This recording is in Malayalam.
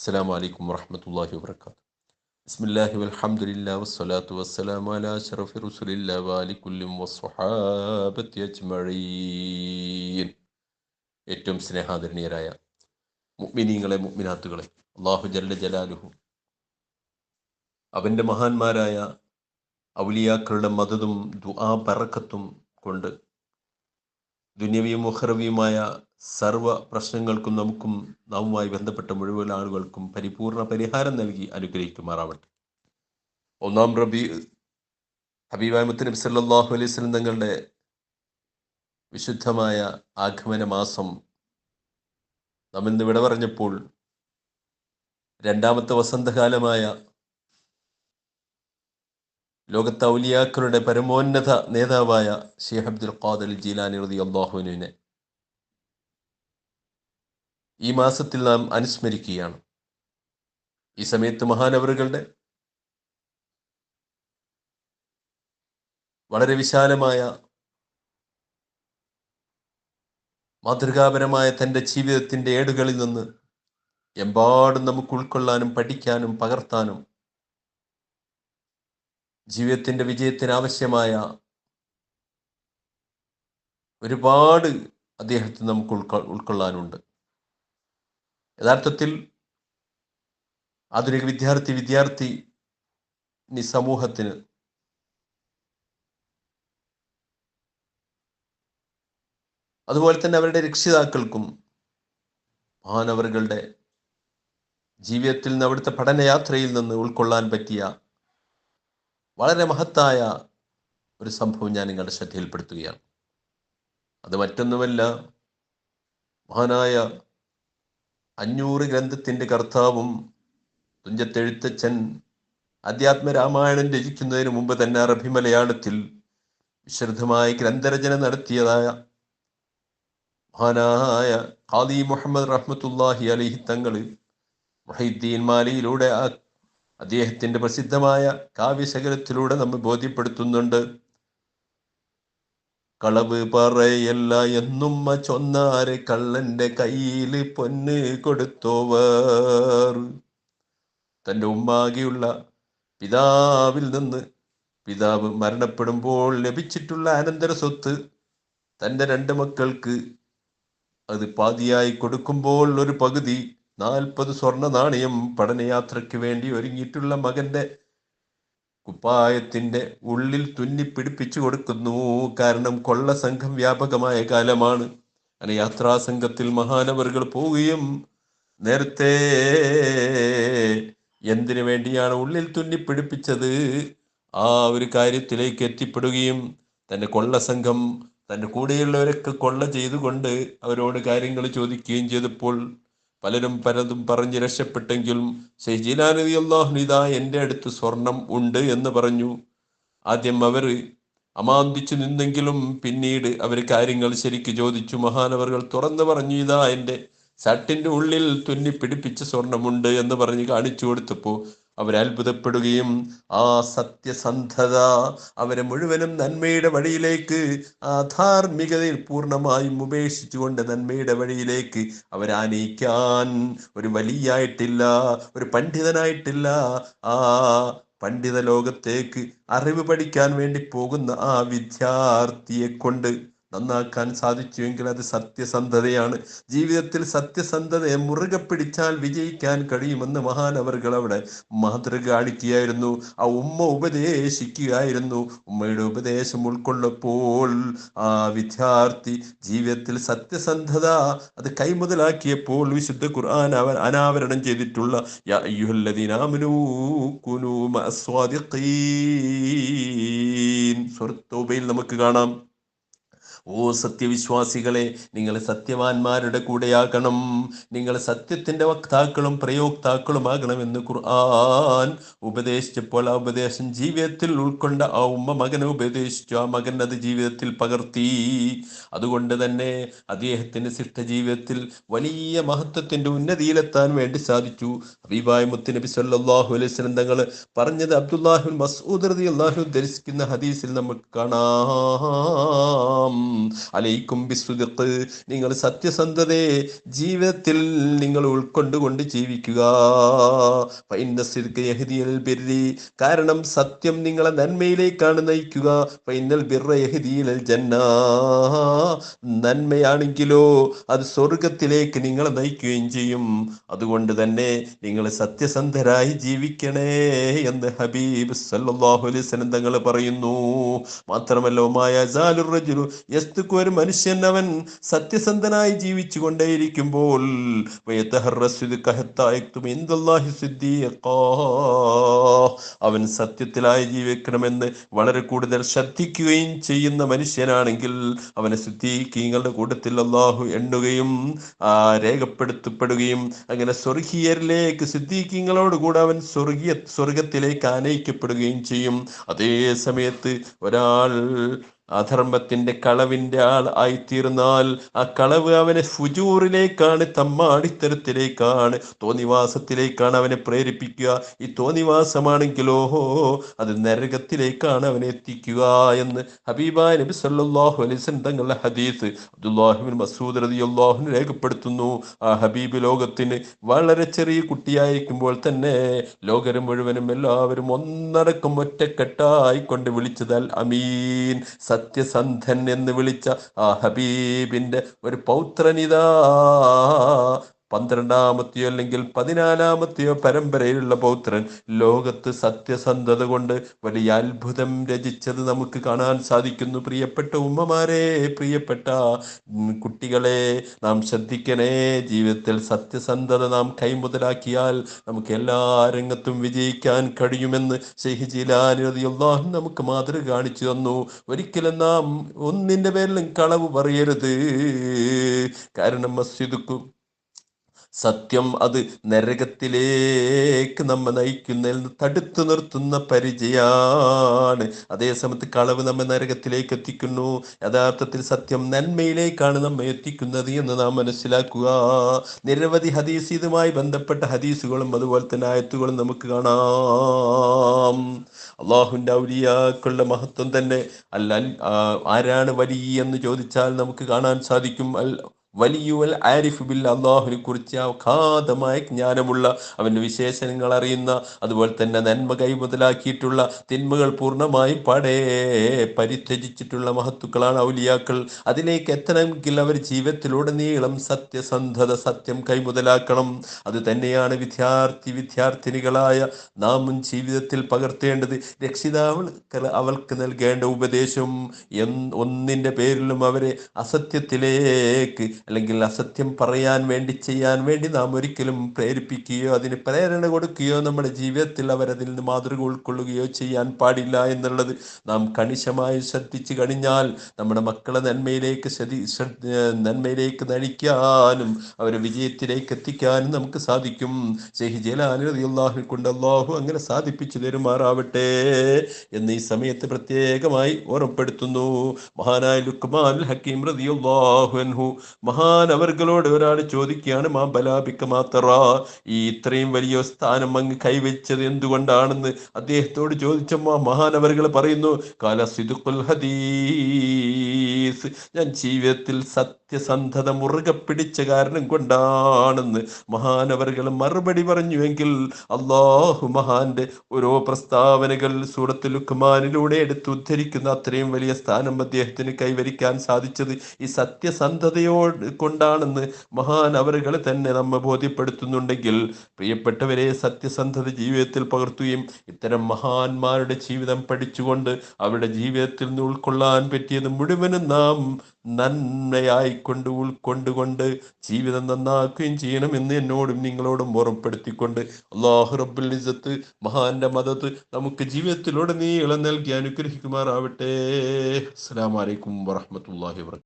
അസ്സാം വലൈക്കും വാഹമത്തല്ലാഹി വാത്തു ബിസ്മില്ലാഹി വൽഹംദുലില്ലാ വസ്സലാത്തു വസ്സലാമു അലാ അഷ്റഫി റസൂലില്ലാ വാലി കുല്ലും അജ്മഈൻ. ഏറ്റവും സ്നേഹാദരണീയരായ മുഗ്മിനീങ്ങളെ മുഗ്മിനാത്തുകളെ അള്ളാഹു ജല്ല ജലാലുഹു. അവന്റെ മഹാന്മാരായ ഔലിയാക്കളുടെ മതതും ദുആ പറക്കത്തും കൊണ്ട് ദുന്യവിയും മുഹറവിയുമായ സർവ പ്രശ്നങ്ങൾക്കും നമുക്കും നാമുമായി ബന്ധപ്പെട്ട മുഴുവൻ ആളുകൾക്കും പരിപൂർണ പരിഹാരം നൽകി അനുഗ്രഹിക്കുമാറാവട്ടെ. ഒന്നാം റബി ഹബീബായ മുത്തനബി സല്ലല്ലാഹു അലൈഹി വസല്ലം തങ്ങളുടെ വിശുദ്ധമായ ആഗമന മാസം നാം ഇന്ന് വിട പറഞ്ഞപ്പോൾ രണ്ടാമത്തെ വസന്തകാലമായ ലോകത്തെ ഔലിയാക്കളുടെ പരമോന്നത നേതാവായ ഷെയ്ഖ് അബ്ദുൽ ഖാദർ ജീലാനി റതി അള്ളാഹുവിനെ ഈ മാസത്തിൽ നാം അനുസ്മരിക്കുകയാണ്. ഈ സമയത്ത് മഹാനവറുകളുടെ വളരെ വിശാലമായ മാതൃകാപരമായ തന്റെ ജീവിതത്തിന്റെ ഏടുകളിൽ നിന്ന് എമ്പാടും നമുക്ക് ഉൾക്കൊള്ളാനും പഠിക്കാനും പകർത്താനും ജീവിതത്തിന്റെ വിജയത്തിനാവശ്യമായ ഒരുപാട് അദ്ദേഹത്തിന് നമുക്ക് ഉൾക്കൊ ഉൾക്കൊള്ളാനുണ്ട്. യഥാർത്ഥത്തിൽ ആധുനിക വിദ്യാർത്ഥി വിദ്യാർത്ഥി സമൂഹത്തിന് അതുപോലെ തന്നെ അവരുടെ രക്ഷിതാക്കൾക്കും മഹാനവറുകളുടെ ജീവിതത്തിൽ നിന്ന് അവിടുത്തെ പഠനയാത്രയിൽ നിന്ന് ഉൾക്കൊള്ളാൻ പറ്റിയ വളരെ മഹത്തായ ഒരു സംഭവം ഞാൻ നിങ്ങളുടെ ശ്രദ്ധയിൽപ്പെടുത്തുകയാണ്. അത് മറ്റൊന്നുമല്ല മഹാനായ അഞ്ഞൂറ് ഗ്രന്ഥത്തിന്റെ കർത്താവും തുഞ്ചത്തെഴുത്തച്ഛൻ അധ്യാത്മ രാമായണം രചിക്കുന്നതിന് മുമ്പ് തന്നെ അറബി മലയാളത്തിൽ വിശുദ്ധമായി ഗ്രന്ഥരചന നടത്തിയതായ മഹാനായ ഖാദി മുഹമ്മദ് റഹ്മത്തുല്ലാഹി അലിഹി തങ്ങൾ മുഹീദ്ദീൻ മാലിയിലൂടെ ആ അദ്ദേഹത്തിന്റെ പ്രസിദ്ധമായ കാവ്യശകലത്തിലൂടെ നമ്മൾ ബോധ്യപ്പെടുത്തുന്നുണ്ട്. കളവ് പറയല്ല എന്നുമ്മ ചൊന്നാര് കള്ളന്റെ കയ്യിൽ പൊന്ന് കൊടുത്തോവർ. തന്റെ ഉമ്മാകെയുള്ള പിതാവിൽ നിന്ന് പിതാവ് മരണപ്പെടുമ്പോൾ ലഭിച്ചിട്ടുള്ള അനന്തര സ്വത്ത് തന്റെ രണ്ട് മക്കൾക്ക് അത് പാതിയായി കൊടുക്കുമ്പോൾ ഒരു പകുതി നാൽപ്പത് സ്വർണ നാണയം പഠനയാത്രയ്ക്ക് വേണ്ടി ഒരുങ്ങിയിട്ടുള്ള മകന്റെ കുപ്പായത്തിന്റെ ഉള്ളിൽ തുന്നി പിടിപ്പിച്ചു കൊടുക്കുന്നു. കാരണം കൊള്ള സംഘം വ്യാപകമായ കാലമാണ്. അങ്ങനെ യാത്രാ സംഘത്തിൽ മഹാനവറുകൾ പോവുകയും നേരത്തെ എന്തിനു വേണ്ടിയാണ് ഉള്ളിൽ തുന്നി പിടിപ്പിച്ചത്? ആ ഒരു കാര്യത്തിലേക്ക് എത്തിപ്പെടുകയും തന്റെ കൊള്ള സംഘം തന്റെ കൂടെയുള്ളവരൊക്കെ കൊള്ള ചെയ്തുകൊണ്ട് അവരോട് കാര്യങ്ങൾ ചോദിക്കുകയും ചെയ്തപ്പോൾ പലരും പലതും പറഞ്ഞ് രക്ഷപ്പെട്ടെങ്കിലും ഷെയ്ജിലാനതി അള്ളാഹുനിത എന്റെ അടുത്ത് സ്വർണം ഉണ്ട് എന്ന് പറഞ്ഞു. ആദ്യം അവർ അമാന്തിച്ചു നിന്നെങ്കിലും പിന്നീട് അവർ കാര്യങ്ങൾ ശരിക്ക് ചോദിച്ചു. മഹാനവറുകൾ തുറന്നു പറഞ്ഞു ഇതാ എന്റെ ഷർട്ടിന്റെ ഉള്ളിൽ തുന്നി പിടിപ്പിച്ച സ്വർണമുണ്ട് എന്ന് പറഞ്ഞ് കാണിച്ചു കൊടുത്തപ്പോൾ അവർ അത്ഭുതപ്പെടുകയും ആ സത്യസന്ധത അവരെ മുഴുവനും നന്മയുടെ വഴിയിലേക്ക് ആ ധാർമ്മികതയിൽ പൂർണമായും ഉപേക്ഷിച്ചുകൊണ്ട് നന്മയുടെ വഴിയിലേക്ക് അവരാനയിക്കാൻ ഒരു വലിയായിട്ടില്ല ഒരു പണ്ഡിതനായിട്ടില്ല. ആ പണ്ഡിത ലോകത്തേക്ക് അറിവ് പഠിക്കാൻ വേണ്ടി പോകുന്ന ആ വിദ്യാർത്ഥിയെ കൊണ്ട് നന്നാക്കാൻ സാധിച്ചുവെങ്കിൽ അത് സത്യസന്ധതയാണ്. ജീവിതത്തിൽ സത്യസന്ധതയെ മുറുകെ പിടിച്ചാൽ വിജയിക്കാൻ കഴിയുമെന്ന് മഹാനവറുകൾ അവിടെ മാതൃക കാണിക്കുകയായിരുന്നു ആ ഉമ്മ ഉപദേശിക്കുകയായിരുന്നു. ഉമ്മയുടെ ഉപദേശം ഉൾക്കൊള്ളപ്പോൾ ആ വിദ്യാർത്ഥി ജീവിതത്തിൽ സത്യസന്ധത അത് കൈമുതലാക്കിയപ്പോൾ വിശുദ്ധ ഖുർആൻ അവൻ അനാവരണം ചെയ്തിട്ടുള്ള സ്വർത്തോബയിൽ നമുക്ക് കാണാം. ഓ സത്യവിശ്വാസികളെ നിങ്ങൾ സത്യവാന്മാരുടെ കൂടെയാകണം. നിങ്ങൾ സത്യത്തിന്റെ വക്താക്കളും പ്രയോക്താക്കളുമാകണമെന്ന് ഖുർആൻ ഉപദേശിച്ചപ്പോൾ ആ ഉപദേശം ജീവിതത്തിൽ ഉൾക്കൊണ്ട ആ ഉമ്മ മകനെ ഉപദേശിച്ചു. ആ മകൻ അത് ജീവിതത്തിൽ പകർത്തി. അതുകൊണ്ട് തന്നെ അദ്ദേഹത്തിന്റെ ശിഷ്ട ജീവിതത്തിൽ വലിയ മഹത്വത്തിന്റെ ഉന്നതിയിലെത്താൻ വേണ്ടി സാധിച്ചു. ഹബീബായ മുത്തുനബി സല്ലാഹു അലൈഹി വസല്ലം തങ്ങൾ പറഞ്ഞത് അബ്ദുല്ലാഹുൽ മസ്ഊദ് അള്ളാഹു ധരിക്കുന്ന ഹദീസിൽ നമുക്ക് കാണാം. അലൈക്കും ബിസ്സുദിഖ് നിങ്ങൾ സത്യസന്ധതയെ ജീവിതത്തിൽ നിങ്ങൾ ഉൾക്കൊണ്ടുകൊണ്ട് ജീവിക്കുക. കാരണം സത്യം നിങ്ങളെ നന്മയിലേക്കാണ് നയിക്കുക. ഫൈനൽ ബിർറ ജന്ന. നന്മയാണെങ്കിലോ അത് സ്വർഗത്തിലേക്ക് നിങ്ങളെ നയിക്കുകയും ചെയ്യും. അതുകൊണ്ട് തന്നെ നിങ്ങൾ സത്യസന്ധരായി ജീവിക്കണേ എന്ന് ഹബീബ് സല്ലല്ലാഹു അലൈഹി വസല്ലം തങ്ങൾ പറയുന്നു. മാത്രമല്ല മായ ഒരു മനുഷ്യൻ അവൻ സത്യസന്ധനായി ജീവിച്ചു കൊണ്ടേയിരിക്കുമ്പോൾ. അവൻ സത്യത്തിലായി ജീവിക്കണമെന്ന് വളരെ കൂടുതൽ ശ്രദ്ധിക്കുകയും ചെയ്യുന്ന മനുഷ്യനാണെങ്കിൽ അവനെ സിദ്ദീഖീങ്ങളുടെ കൂട്ടത്തിൽ അള്ളാഹു എണ്ണുകയും രേഖപ്പെടുത്തപ്പെടുകയും അങ്ങനെ സ്വർഗീയരിലേക്ക് സിദ്ദീഖീങ്ങളോട് കൂടെ അവൻ സ്വർഗീയ സ്വർഗത്തിലേക്ക് ആനയിക്കപ്പെടുകയും ചെയ്യും അതേ സമയത്ത് ഒരാൾ അധർമ്മത്തിന്റെ കളവിന്റെ ആൾ ആയിത്തീർന്നാൽ ആ കളവ് അവനെ ഫുജൂറിലേക്കാണ് തമ്മാടിത്തരത്തിലേക്കാണ് തോന്നിവാസത്തിലേക്കാണ് അവനെ പ്രേരിപ്പിക്കുക. ഈ തോന്നിവാസമാണെങ്കിലോ അത് നരകത്തിലേക്കാണ് അവനെ എത്തിക്കുക എന്ന് ഹബീബ നബി സല്ലാഹു വസല്ലം തങ്ങളുടെ ഹദീസ് അബ്ദുല്ലാഹിബിൻ മസൂദ് റതി റളിയല്ലാഹു രേഖപ്പെടുത്തുന്നു. ആ ഹബീബ് ലോകത്തിന് വളരെ ചെറിയ കുട്ടിയായിരിക്കുമ്പോൾ തന്നെ ലോകരും മുഴുവനും എല്ലാവരും ഒന്നടക്കം ഒറ്റക്കെട്ടായിക്കൊണ്ട് വിളിച്ചതാൽ അമീൻ. സത്യസന്ധൻ എന്ന് വിളിച്ച ആ ഹബീബിന്റെ ഒരു പൗത്രനിതാ. പന്ത്രണ്ടാമത്തെയോ അല്ലെങ്കിൽ പതിനാലാമത്തെയോ പരമ്പരയിലുള്ള പൗത്രൻ ലോകത്ത് സത്യസന്ധത കൊണ്ട് വലിയ അത്ഭുതം രചിച്ചത് നമുക്ക് കാണാൻ സാധിക്കുന്നു. പ്രിയപ്പെട്ട ഉമ്മമാരെ പ്രിയപ്പെട്ട കുട്ടികളെ നാം ശ്രദ്ധിക്കണേ ജീവിതത്തിൽ സത്യസന്ധത നാം കൈമുതലാക്കിയാൽ നമുക്ക് എല്ലാ രംഗത്തും വിജയിക്കാൻ കഴിയുമെന്ന് അൻഹു നമുക്ക് മാതൃക കാണിച്ചു തന്നു. ഒരിക്കലും നാം ഒന്നിന്റെ പേരിലും കളവ് പറയരുത്. കാരണം മസ്ജിദുക്കും സത്യം അത് നരകത്തിലേക്ക് നമ്മെ നയിക്കുന്നതിൽ തടുത്തു നിർത്തുന്ന പരിചയാണ്. അതേസമയത്ത് കളവ് നമ്മെ നരകത്തിലേക്ക് എത്തിക്കുന്നു. യഥാർത്ഥത്തിൽ സത്യം നന്മയിലേക്കാണ് നമ്മെ എത്തിക്കുന്നത് എന്ന് നാം മനസ്സിലാക്കുക. നിരവധി ഹദീസ് ഇതുമായി ബന്ധപ്പെട്ട ഹദീസുകളും അതുപോലെ തന്നെ ആയത്തുകളും നമുക്ക് കാണാം. അള്ളാഹുവിന്റെ ഔലിയാക്കളുടെ മഹത്വം തന്നെ അല്ല ആരാണ് വലിയ എന്ന് ചോദിച്ചാൽ നമുക്ക് കാണാൻ സാധിക്കും. അൽ വലിയുവൽ ആരിഫ് ബിൽ അള്ളാഹുവിനെ കുറിച്ച് അഗാധമായ ജ്ഞാനമുള്ള അവന്റെ വിശേഷണങ്ങൾ അറിയുന്ന അതുപോലെ തന്നെ നന്മ കൈമുതലാക്കിയിട്ടുള്ള തിന്മകൾ പൂർണമായും പടേ പരിത്യജിച്ചിട്ടുള്ള മഹത്തുക്കളാണ് ഔലിയാക്കൾ. അതിലേക്ക് എത്തണമെങ്കിൽ അവർ ജീവിതത്തിലുടനീളം സത്യസന്ധത സത്യം കൈമുതലാക്കണം. അത് തന്നെയാണ് വിദ്യാർത്ഥി വിദ്യാർത്ഥിനികളായ നാമും ജീവിതത്തിൽ പകർത്തേണ്ടത്. രക്ഷിതാവ് അവൾക്ക് നൽകേണ്ട ഉപദേശം ഒന്നിന്റെ പേരിലും അവരെ അസത്യത്തിലേക്ക് അല്ലെങ്കിൽ അസത്യം പറയാൻ വേണ്ടി ചെയ്യാൻ വേണ്ടി നാം ഒരിക്കലും പ്രേരിപ്പിക്കുകയോ അതിന് പ്രേരണ കൊടുക്കുകയോ നമ്മുടെ ജീവിതത്തിൽ അവരതിൽ നിന്ന് മാതൃക ഉൾക്കൊള്ളുകയോ ചെയ്യാൻ പാടില്ല എന്നുള്ളത് നാം കണിശമായി ശ്രദ്ധിച്ചു കഴിഞ്ഞാൽ നമ്മുടെ മക്കളെ നന്മയിലേക്ക് നന്മയിലേക്ക് നയിക്കാനും അവരെ വിജയത്തിലേക്ക് എത്തിക്കാനും നമുക്ക് സാധിക്കും. റളിയല്ലാഹു കൊണ്ട് അള്ളാഹു അങ്ങനെ സാധിപ്പിച്ചു തരുമാറാവട്ടെ എന്ന് ഈ സമയത്ത് പ്രത്യേകമായി ഓർമ്മപ്പെടുത്തുന്നു. മഹാനായ ലുക്മാൻ ഹക്കീം റതിയുള്ളാഹു അൻഹു മഹാൻ അവർകളോട് ഒരാൾ ചോദിക്കുകയാണ് മാ ബലാപിക്ക മാത്ര ഈ ഇത്രയും വലിയ സ്ഥാനം അങ്ങ് കൈവച്ചത് എന്തുകൊണ്ടാണെന്ന് അദ്ദേഹത്തോട് ചോദിച്ചപ്പോൾ മഹാൻ അവർകൾ പറയുന്നു കാല സിദുക്കുൽ ഹദീസ് ഞാൻ ജീവിതത്തിൽ സത്യസന്ധത മുറുകെ പിടിച്ച കാരണം കൊണ്ടാണെന്ന് മഹാനവറുകൾ മറുപടി പറഞ്ഞുവെങ്കിൽ അള്ളാഹു മഹാന്റെ ഓരോ പ്രസ്താവനകൾ സൂറത്ത് ലുക്മാനിലൂടെ എടുത്ത് ഉദ്ധരിക്കുന്ന അത്രയും വലിയ സ്ഥാനം അദ്ദേഹത്തിന് കൈവരിക്കാൻ സാധിച്ചത് ഈ സത്യസന്ധതയോട് കൊണ്ടാണെന്ന് മഹാനവറുകൾ തന്നെ നമ്മെ ബോധ്യപ്പെടുത്തുന്നുണ്ടെങ്കിൽ പ്രിയപ്പെട്ടവരെ സത്യസന്ധത ജീവിതത്തിൽ പകർത്തുകയും ഇത്തരം മഹാന്മാരുടെ ജീവിതം പഠിച്ചുകൊണ്ട് അവരുടെ ജീവിതത്തിൽ നിന്ന് ഉൾക്കൊള്ളാൻ പറ്റിയത് മുഴുവനും നാം നന്മയായിക്കൊണ്ട് ഉൾക്കൊണ്ടുകൊണ്ട് ജീവിതം നന്നാക്കുകയും ചെയ്യണമെന്ന് എന്നോടും നിങ്ങളോടും ഓർമ്മപ്പെടുത്തിക്കൊണ്ട് അള്ളാഹു റബ്ബുൽ ഇസ്സത്ത് മഹാന്റെ മതത്ത് നമുക്ക് ജീവിതത്തിലൂടെ നീളം നൽകി അനുഗ്രഹിക്കുമാറാവട്ടെ. അസ്സലാമു അലൈക്കും വറഹ്മത്തുള്ളാഹി വബറകാതുഹു